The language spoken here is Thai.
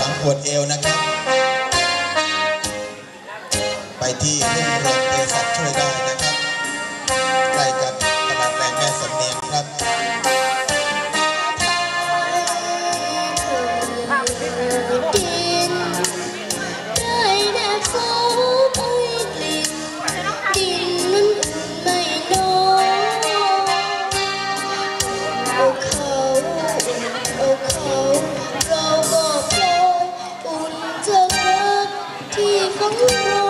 สังปวดเอวนะครับ ไปที่เรื่องโรงเรียนสัตว์ช่วยได้นะครับ Como